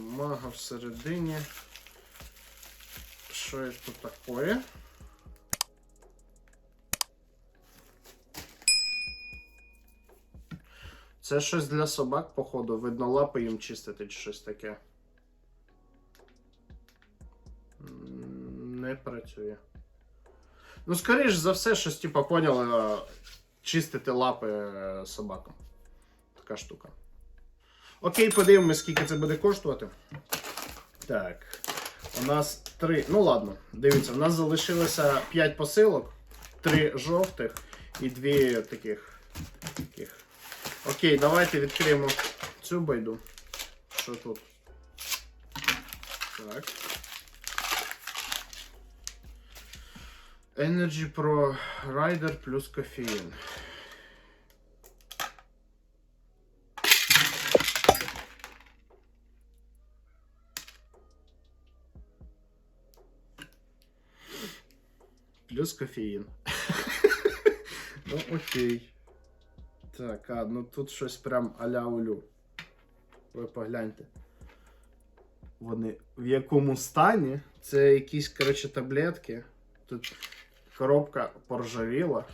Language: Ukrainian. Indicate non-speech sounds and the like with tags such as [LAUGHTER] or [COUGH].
Мага всередині. Що це таке? Це щось для собак, походу. Видно, лапи їм чистити чи щось таке. Не працює. Ну, скоріш за все, щось, типа, поняли, чистити лапи е, собакам. Така штука. Окей, подивимось, скільки це буде коштувати. Так. У нас три. Ну ладно, дивіться, у нас залишилося 5 посилок, 3 жовтих і 2 таких. таких. Окей, давайте відкриємо цю байду. Що тут? Так. Energy Pro Rider плюс кофеїн. Плюс кофеїн. [LAUGHS] ну, окей. Так, а, ну тут щось прям аля улю. Ви погляньте. Вони в якому стані? Це якісь, коротше, таблетки. Тут коробка поржавіла.